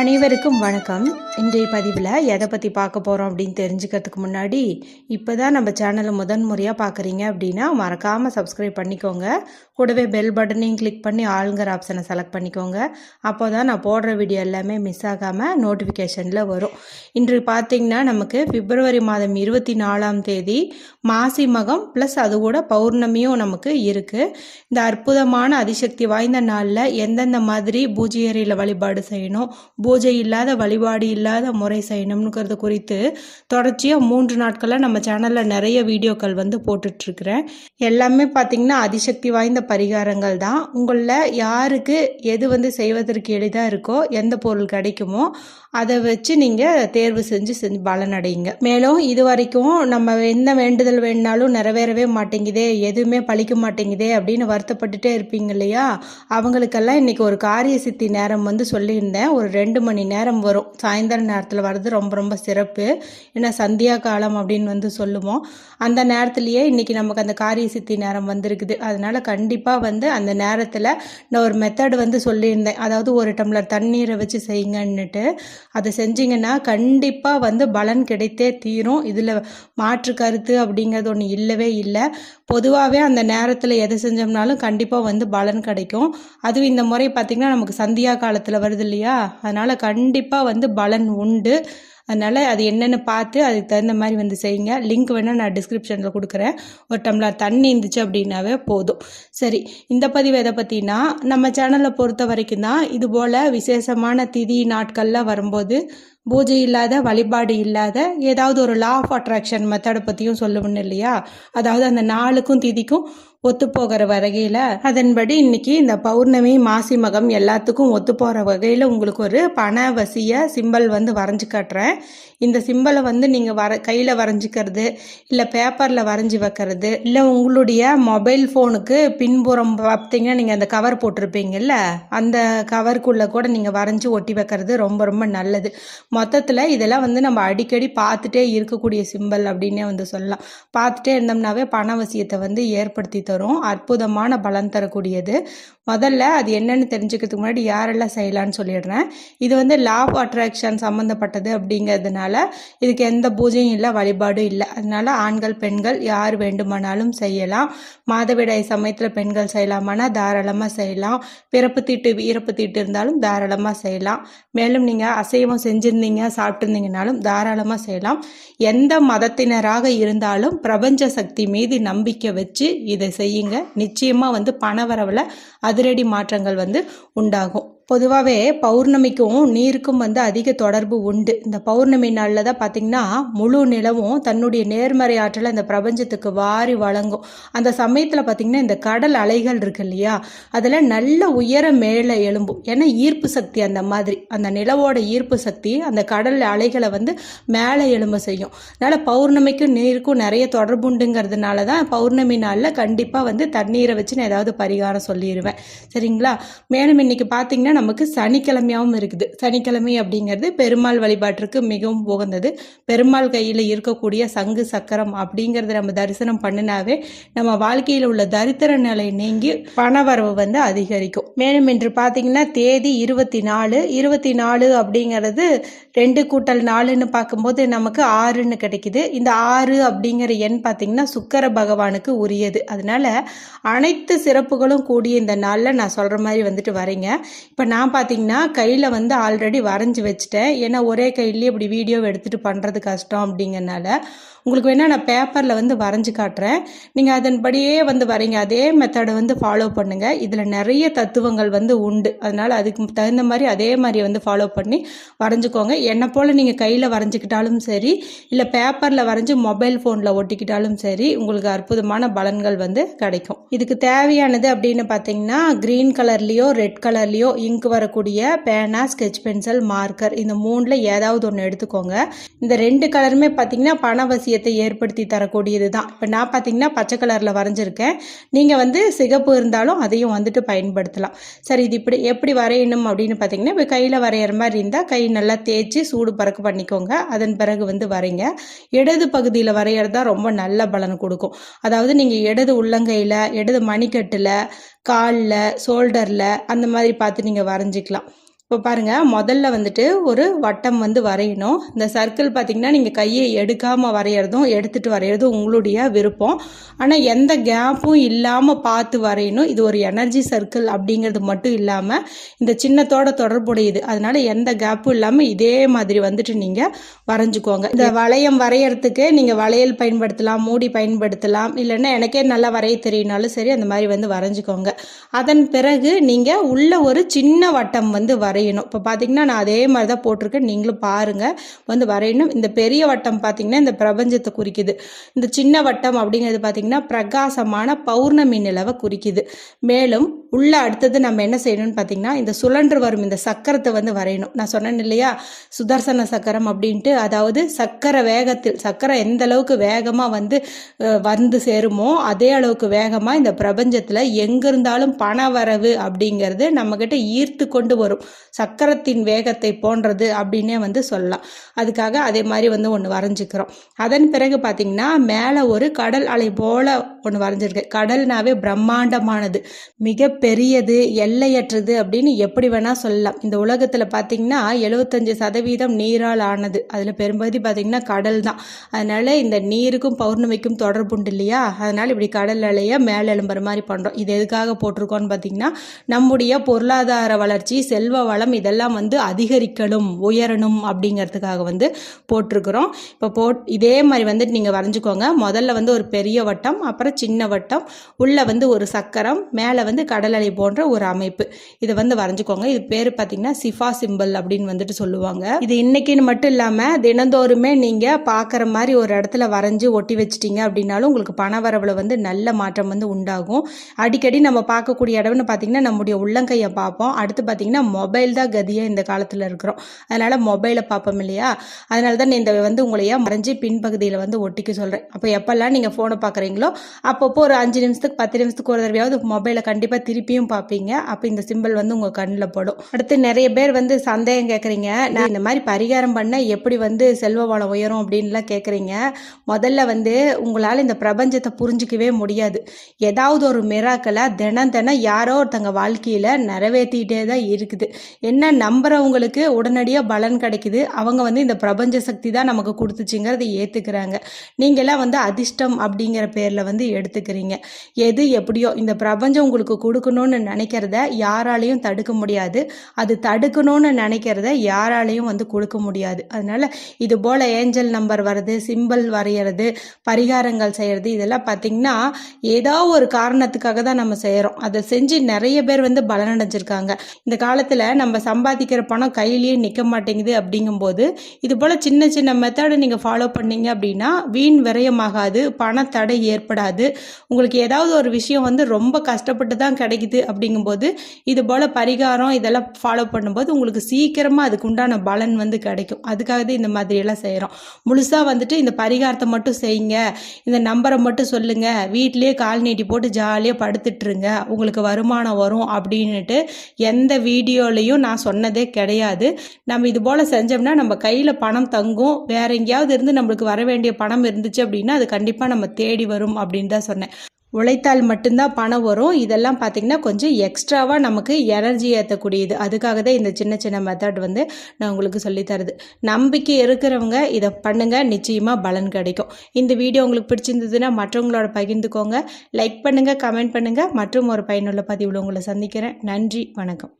அனைவருக்கும் வணக்கம். இன்றைய பதிவில் எதை பற்றி பார்க்க போகிறோம் அப்படின்னு தெரிஞ்சுக்கிறதுக்கு முன்னாடி இப்போ தான் நம்ம சேனலை முதன் முறையாக பார்க்குறீங்க அப்படின்னா மறக்காமல் சப்ஸ்கிரைப் பண்ணிக்கோங்க. கூடவே பெல் பட்டனையும் கிளிக் பண்ணி ஆளுங்கிற ஆப்ஷனை செலக்ட் பண்ணிக்கோங்க. அப்போ தான் நான் போடுற வீடியோ எல்லாமே மிஸ் ஆகாமல் நோட்டிஃபிகேஷனில் வரும். இன்று பார்த்திங்கன்னா நமக்கு பிப்ரவரி மாதம் இருபத்தி நாலாம் தேதி மாசி மகம் ப்ளஸ் அது கூட பௌர்ணமியும் நமக்கு இருக்குது இந்த அற்புதமான அதிசக்தி வாய்ந்த நாளில் எந்தெந்த மாதிரி பூஜையறையில் வழிபாடு செய்யணும் பூஜை இல்லாத வழிபாடு இல்லாத முறை செய்யணுங்கிறது குறித்து தொடர்ச்சியாக மூன்று நாட்களாக நம்ம சேனலில் நிறைய வீடியோக்கள் வந்து போட்டுட்ருக்குறேன். எல்லாமே பார்த்திங்கன்னா அதிசக்தி வாய்ந்த பரிகாரங்கள் தான். உங்களில் யாருக்கு எது வந்து செய்வதற்கு எளிதாக இருக்கோ எந்த பொருள் கிடைக்குமோ அதை வச்சு நீங்கள் தேர்வு செஞ்சு செஞ்சு பலனடையுங்க. மேலும் இது வரைக்கும் நம்ம எந்த வேண்டுதல் வேணுனாலும் நிறைவேறவே மாட்டேங்குதே எதுவுமே பழிக்க மாட்டேங்குதே அப்படின்னு வருத்தப்பட்டுட்டே இருப்பீங்க இல்லையா? அவங்களுக்கெல்லாம் இன்றைக்கி ஒரு காரிய சித்தி நேரம் வந்து சொல்லியிருந்தேன். ஒரு ரெண்டு மணி நேரம் வரும். சாயந்தர நேரத்தில் வர்றது ரொம்ப ரொம்ப சிறப்பு. ஏன்னா சந்தியா காலம் அப்படின்னு வந்து சொல்லுவோம். அந்த நேரத்துலையே இன்றைக்கி நமக்கு அந்த காரிய சித்தி நேரம் வந்திருக்குது. அதனால் கண்டிப்பாக வந்து அந்த நேரத்தில் நான் ஒரு மெத்தட் வந்து சொல்லியிருந்தேன். அதாவது ஒரு டம்ளர் தண்ணீரை வச்சு செய்யுங்கன்னுட்டு. அதை செஞ்சிங்கன்னா கண்டிப்பாக வந்து பலன் கிடைத்தே தீரும். இதில் மாற்று கருத்து அப்படிங்கிறது ஒன்று இல்லவே இல்லை. பொதுவாகவே அந்த நேரத்தில் எதை செஞ்சோம்னாலும் கண்டிப்பாக வந்து பலன் கிடைக்கும். அதுவும் இந்த முறை பார்த்திங்கன்னா நமக்கு சந்தியா காலத்தில் வருது இல்லையா? அதனால் கண்டிப்பாக வந்து பலன் உண்டு. அதனால் அது என்னென்னு பார்த்து அதுக்கு தகுந்த மாதிரி வந்து செய்யுங்க. லிங்க் வேணால் நான் டிஸ்கிரிப்ஷனில் கொடுக்குறேன். ஒரு டம்ளர் தண்ணி இருந்துச்சு அப்படின்னாவே போதும். சரி இந்த பதிவு எதை பற்றினா நம்ம சேனலை பொறுத்த வரைக்கும் தான் இது போல் விசேஷமான திதி நாட்கள்லாம் வரும்போது பூஜை இல்லாத வழிபாடு இல்லாத ஏதாவது ஒரு லா ஆஃப் அட்ராக்ஷன் மெத்தடை பற்றியும் சொல்லுவேன் இல்லையா? அதாவது அந்த நாளுக்கும் திதிக்கும் ஒத்து போகிற வகையில் அதன்படி இன்னைக்கு இந்த பௌர்ணமி மாசி மகம் எல்லாத்துக்கும் ஒத்து போகிற வகையில் உங்களுக்கு ஒரு பண வசிய சிம்பல் வந்து வரைஞ்சி காட்டுறேன். இந்த சிம்பலை வந்து நீங்கள் வர கையில் வரைஞ்சிக்கிறது இல்லை பேப்பரில் வரைஞ்சி வைக்கிறது இல்லை உங்களுடைய மொபைல் ஃபோனுக்கு பின்புறம் பார்த்தீங்கன்னா நீங்கள் அந்த கவர் போட்டிருப்பீங்கல்ல அந்த கவருக்குள்ளே கூட நீங்கள் வரைஞ்சி ஒட்டி வைக்கிறது ரொம்ப ரொம்ப நல்லது. மொத்தத்தில் இதெல்லாம் வந்து நம்ம அடிக்கடி பார்த்துட்டே இருக்கக்கூடிய சிம்பல் அப்படின்னே வந்து சொல்லலாம். பார்த்துட்டே இருந்தோம்னாவே பணவசியத்தை வந்து ஏற்படுத்தி தரும். அற்புதமான பலன் தரக்கூடியது. முதல்ல அது என்னன்னு தெரிஞ்சுக்கிறதுக்கு முன்னாடி யாரெல்லாம் செய்யலான்னு சொல்லிடுறேன். இது வந்து லா ஆஃப் அட்ராக்ஷன் சம்மந்தப்பட்டது அப்படிங்கிறதுனால இதுக்கு எந்த பூஜையும் இல்லை வழிபாடும் இல்லை. அதனால ஆண்கள் பெண்கள் யார் வேண்டுமானாலும் செய்யலாம். மாதவிடாய் சமயத்தில் பெண்கள் செய்யலாமானா தாராளமாக செய்யலாம். பிறப்பு தீட்டு இறப்பு தீட்டு இருந்தாலும் தாராளமாக செய்யலாம். மேலும் நீங்கள் அசைவம் செஞ்சிருந்தீங்க சாப்பிட்டுருந்தீங்கனாலும் தாராளமாக செய்யலாம். எந்த மதத்தினராக இருந்தாலும் பிரபஞ்ச சக்தி மீது நம்பிக்கை வச்சு இதை செய்யுங்க. நிச்சயமாக வந்து பணவரவில் அதிரடி மாற்றங்கள் வந்து உண்டாகும். பொதுவாகவே பௌர்ணமிக்கும் நீருக்கும் வந்து அதிக தொடர்பு உண்டு. இந்த பௌர்ணமி நாளில் தான் பார்த்திங்கன்னா முழு நிலவும் தன்னுடைய நேர்மறை ஆற்றலை இந்த பிரபஞ்சத்துக்கு வாரி வழங்கும். அந்த சமயத்தில் பார்த்திங்கன்னா இந்த கடல் அலைகள் இருக்கு இல்லையா? அதில் நல்ல உயர மேலே எழும்பும். ஏன்னா ஈர்ப்பு சக்தி அந்த மாதிரி. அந்த நிலவோட ஈர்ப்பு சக்தி அந்த கடல் அலைகளை வந்து மேலே எழும்ப செய்யும். அதனால் பௌர்ணமிக்கும் நீருக்கும் நிறைய தொடர்பு உண்டுங்கிறதுனால தான் பௌர்ணமி நாளில் கண்டிப்பாக வந்து தண்ணீரை வச்சு நான் ஏதாவது பரிகாரம் சொல்லிடுவேன் சரிங்களா? மேலும் இன்னைக்கு பார்த்தீங்கன்னா நமக்கு சனிக்கிழமையாகவும் இருக்குது. சனிக்கிழமை அப்படிங்கிறது பெருமாள் வழிபாட்டிற்கு மிகவும் உகந்தது. பெருமாள் கையில் இருக்கக்கூடிய சங்கு சக்கரம் அப்படிங்கிறத நம்ம தரிசனம் பண்ணினாவே நம்ம வாழ்க்கையில் உள்ள தரித்திர நிலை நீங்கி பணவரவு வந்து அதிகரிக்கும். மேலும் இன்று பார்த்தீங்கன்னா தேதி இருபத்தி நாலு இருபத்தி நாலு அப்படிங்கிறது ரெண்டு கூட்டல் நாலுன்னு பார்க்கும்போது நமக்கு ஆறுன்னு கிடைக்குது. இந்த ஆறு அப்படிங்கிற எண் பார்த்தீங்கன்னா சுக்கர பகவானுக்கு உரியது. அதனால அனைத்து சிறப்புகளும் கூடிய இந்த நாளில் நான் சொல்கிற மாதிரி வந்துட்டு வரீங்க. இப்போ நான் பார்த்தீங்கன்னா கையில் வந்து ஆல்ரெடி வரைஞ்சி வச்சுட்டேன். ஏன்னா ஒரே கையிலேயே இப்படி வீடியோ எடுத்துகிட்டு பண்ணுறது கஷ்டம் அப்படிங்கிறனால உங்களுக்கு வேணால் நான் பேப்பரில் வந்து வரைஞ்சி காட்டுறேன். நீங்கள் அதன்படியே வந்து வரீங்க. அதே மெத்தடை வந்து ஃபாலோ பண்ணுங்கள் இதில் நிறைய தத்துவங்கள் வந்து உண்டு. அதனால் அதுக்கு தகுந்த மாதிரி அதே மாதிரி வந்து ஃபாலோ பண்ணி வரைஞ்சிக்கோங்க. என்னை போல் நீங்கள் கையில் வரைஞ்சிக்கிட்டாலும் சரி இல்லை பேப்பரில் வரைஞ்சி மொபைல் ஃபோனில் ஒட்டிக்கிட்டாலும் சரி உங்களுக்கு அற்புதமான பலன்கள் வந்து கிடைக்கும். இதுக்கு தேவையானது அப்படின்னு பார்த்தீங்கன்னா க்ரீன் கலர்லேயோ ரெட் கலர்லேயோ இங்கே வரக்கூடிய பேனா ஸ்கெச் பென்சில் மார்க்கர் இந்த மூணில் ஏதாவது ஒன்று எடுத்துக்கோங்க. இந்த ரெண்டு கலருமே பார்த்தீங்கன்னா பணவசியத்தை ஏற்படுத்தி தரக்கூடியது தான். இப்போ நான் பார்த்தீங்கன்னா பச்சை கலரில் வரைஞ்சிருக்கேன். நீங்கள் வந்து சிகப்பு இருந்தாலும் அதையும் வந்துட்டு பயன்படுத்தலாம். சரி இது இப்படி எப்படி வரையணும் அப்படின்னு பார்த்தீங்கன்னா இப்போ கையில் வரைகிற மாதிரி இருந்தால் கை நல்லா தேய்ச்சி சூடு பறக்க பண்ணிக்கோங்க. அதன் பிறகு வந்து வரைங்க. இடது பகுதியில் வரைகிறது தான் ரொம்ப நல்ல பலன் கொடுக்கும். அதாவது நீங்கள் இடது உள்ளங்கையில் இடது மணிக்கட்டில் காலில் ஷோல்டரில் அந்த மாதிரி பார்த்து நீங்கள் வரைஞ்சிக்கலாம். இப்போ பாருங்கள் முதல்ல வந்துட்டு ஒரு வட்டம் வந்து வரையணும். இந்த சர்க்கிள் பார்த்தீங்கன்னா நீங்கள் கையை எடுக்காமல் வரைகிறதும் எடுத்துகிட்டு வரைகிறதும் உங்களுடைய விருப்பம். ஆனால் எந்த கேப்பும் இல்லாமல் பார்த்து வரையணும். இது ஒரு எனர்ஜி சர்க்கிள் அப்படிங்கிறது மட்டும் இல்லாமல் இந்த சின்னத்தோட தொடர்புடையது. அதனால் எந்த கேப்பும் இல்லாமல் இதே மாதிரி வந்துட்டு நீங்கள் வரைஞ்சிக்கோங்க. இந்த வளையம் வரைகிறதுக்கு நீங்கள் வளையல் பயன்படுத்தலாம் மூடி பயன்படுத்தலாம். இல்லைன்னா எனக்கே நல்லா வரைய தெரியினாலும் சரி அந்த மாதிரி வந்து வரைஞ்சிக்கோங்க. அதன் பிறகு நீங்கள் உள்ள ஒரு சின்ன வட்டம் வந்து வரையணும். இப்போ பார்த்தீங்கன்னா நான் அதே மாதிரி தான் போட்டிருக்கேன். நீங்களும் பாருங்கள் வந்து வரையணும். இந்த பெரிய வட்டம் பார்த்தீங்கன்னா இந்த பிரபஞ்சத்தை குறிக்குது. இந்த சின்ன வட்டம் அப்படிங்கிறது பார்த்தீங்கன்னா பிரகாசமான பௌர்ணமி நிலவை குறிக்குது. மேலும் உள்ள அடுத்தது நம்ம என்ன செய்யணும்னு பார்த்தீங்கன்னா இந்த சுழன்று வரும் இந்த சக்கரத்தை வந்து வரையணும். நான் சொன்னேன் இல்லையா? சுதர்சன சக்கரம் அப்படின்ட்டு. அதாவது சக்கர வேகத்தில் சக்கரம் எந்த அளவுக்கு வேகமாக வந்து வந்து சேருமோ அதே அளவுக்கு வேகமாக இந்த பிரபஞ்சத்தில் எங்கிருந்தாலும் பண வரவு அப்படிங்கிறது நம்மக்கிட்ட ஈர்த்து கொண்டு வரும். சக்கரத்தின் வேகத்தை போன்றது அப்படின்னே வந்து சொல்லலாம். அதுக்காக அதே மாதிரி வந்து ஒன்று வரைஞ்சிக்கிறோம். அதன் பிறகு பார்த்தீங்கன்னா மேலே ஒரு கடல் அலை போல ஒன்று வரைஞ்சிருக்கு. கடல்னாவே பிரம்மாண்டமானது. மிக பெரியது எல்லையற்றது அப்படின்னு எப்படி வேணால் சொல்லலாம். இந்த உலகத்தில் பார்த்தீங்கன்னா எழுபத்தஞ்சு சதவீதம் நீரால் ஆனது. அதில் பெரும்பகுதி பார்த்தீங்கன்னா கடல் தான். அதனால் இந்த நீருக்கும் பௌர்ணமிக்கும் தொடர்புண்டு இல்லையா? அதனால் இப்படி கடல் அலையை மேலே எழும்புற மாதிரி பண்ணுறோம் இது எதுக்காக போட்டிருக்கோன்னு பார்த்தீங்கன்னா நம்முடைய பொருளாதார வளர்ச்சி செல்வ வளம் இதெல்லாம் வந்து அதிகரிக்கணும் உயரணும் அப்படிங்கிறதுக்காக வந்து போட்டிருக்கிறோம். இப்போ போட் இதே மாதிரி வந்துட்டு நீங்கள் வரைஞ்சிக்கோங்க. முதல்ல வந்து ஒரு பெரிய வட்டம் அப்புறம் சின்ன வட்டம் உள்ளே வந்து ஒரு சக்கரம் மேலே வந்து கடல் அலை போன்ற ஒரு அமைப்பு. இதை வந்து வரைஞ்சிக்கோங்க. இது பேர் பார்த்தீங்கன்னா சிஃபா சிம்பிள் அப்படின்னு வந்துட்டு சொல்லுவாங்க. இது இன்னைக்குன்னு மட்டும் இல்லாமல் தினந்தோறுமே நீங்கள் பார்க்குற மாதிரி ஒரு இடத்துல வரைஞ்சி ஒட்டி வச்சிட்டீங்க அப்படின்னாலும் உங்களுக்கு பண வரவில் வந்து நல்ல மாற்றம் வந்து உண்டாகும். அடிக்கடி நம்ம பார்க்கக்கூடிய இடம்னு பார்த்தீங்கன்னா நம்முடைய உள்ளங்கையை பார்ப்போம். அடுத்து பார்த்தீங்கன்னா மொபைல் தான் கதியாக இந்த காலத்தில் இருக்கிறோம். அதனால் மொபைலை பார்ப்போம் இல்லையா? அதனால தான் இந்த வந்து உங்களையே மறைஞ்சி பின்பகுதியில் வந்து ஒட்டிக்க சொல்கிறேன் அப்போ எப்போல்லாம் நீங்கள் ஃபோனை பார்க்குறீங்களோ அப்பப்போ ஒரு அஞ்சு நிமிஷத்துக்கு பத்து நிமிஷத்துக்கு ஒரு தடவையாவது மொபைலை கண்டிப்பாக திருப்பியும் பார்ப்பீங்க. அப்போ இந்த சிம்பிள் வந்து உங்கள் கண்ணில் போடும். அடுத்து நிறைய பேர் வந்து சந்தேகம் கேட்குறீங்க நான் இந்த மாதிரி பரிகாரம் பண்ண எப்படி வந்து செல்வ வளம் உயரும் அப்படின்லாம் கேட்குறீங்க முதல்ல வந்து உங்களால் இந்த பிரபஞ்சத்தை புரிஞ்சிக்கவே முடியாது. ஏதாவது ஒரு மிராக்களை தினம் தினம் யாரோ ஒருத்தங்க வாழ்க்கையில் நிறைவேற்றிக்கிட்டே தான் இருக்குது. என்ன நம்புறவங்களுக்கு உடனடியாக பலன் கிடைக்குது. அவங்க வந்து இந்த பிரபஞ்ச சக்தி தான் நமக்கு கொடுத்துச்சுங்கிறத ஏற்றுக்கிறாங்க நீங்களாம் வந்து அதிர்ஷ்டம் அப்படிங்கிற பேரில் வந்து எடுத்துக்கிறீங்க. எது எப்படியோ இந்த பிரபஞ்சம் உங்களுக்கு கொடுக்கணும்னு நினைக்கிறத யாராலையும் தடுக்க முடியாது. அது தடுக்கணும்னு நினைக்கிறத யாராலையும் வந்து கொடுக்க முடியாது. அதனால இது போல் ஏஞ்சல் நம்பர் வர்றது சிம்பிள் வரைகிறது பரிகாரங்கள் செய்கிறது இதெல்லாம் பார்த்திங்கன்னா ஏதோ ஒரு காரணத்துக்காக தான் நம்ம செய்கிறோம் அதை செஞ்சு நிறைய பேர் வந்து பலனடைஞ்சிருக்காங்க. இந்த காலத்தில் நம்ம சம்பாதிக்கிற பணம் கையிலேயே நிற்க மாட்டேங்குது அப்படிங்கும்போது இது போல் சின்ன சின்ன மெத்தடை நீங்கள் ஃபாலோ பண்ணீங்க அப்படின்னா வீண் விரயமாகாது பணத்தடை ஏற்படாது. உங்களுக்கு ஏதாவது ஒரு விஷயம் வந்து ரொம்ப கஷ்டப்பட்டு தான் கிடைக்குது அப்படிங்கும்போது இது போல் பரிகாரம் இதெல்லாம் ஃபாலோ பண்ணும்போது உங்களுக்கு சீக்கிரமாக அதுக்கு உண்டான பலன் வந்து கிடைக்கும். அதுக்காக தான் இந்த மாதிரியெல்லாம் செய்கிறோம் முழுசாக வந்துட்டு இந்த பரிகாரத்தை மட்டும் செய்யுங்க. இந்த நம்பரை மட்டும் சொல்லுங்கள் வீட்டிலேயே கால் நீட்டி போட்டு ஜாலியாக படுத்துட்ருங்க உங்களுக்கு வருமானம் வரும் அப்படின்னுட்டு எந்த வீடியோலையும் நான் சொன்னதே கிடையாது. நம்ம இது போல் செஞ்சோம்னா நம்ம கையில் பணம் தங்கும். வேற எங்கேயாவது இருந்து நம்மளுக்கு வர வேண்டிய பணம் இருந்துச்சு அப்படின்னா அது கண்டிப்பாக நம்ம தேடி வரும் அப்படின்னு தான் சொன்னேன். உழைத்தால் மட்டும்தான் பணம் வரும். இதெல்லாம் பார்த்திங்கன்னா கொஞ்சம் எக்ஸ்ட்ராவாக நமக்கு எனர்ஜி ஏற்றக்கூடியது அதுக்காக தான் இந்த சின்ன சின்ன மெத்தட் வந்து நான் உங்களுக்கு சொல்லித்தரது நம்பிக்கை இருக்கிறவங்க இதை பண்ணுங்கள் நிச்சயமாக பலன் கிடைக்கும். இந்த வீடியோ உங்களுக்கு பிடிச்சிருந்ததுன்னா மற்றவங்களோட பகிர்ந்துக்கோங்க. லைக் பண்ணுங்கள் கமெண்ட் பண்ணுங்கள் மற்றும் ஒரு பயனுள்ள பதிவில் உங்களை சந்திக்கிறேன். நன்றி வணக்கம்.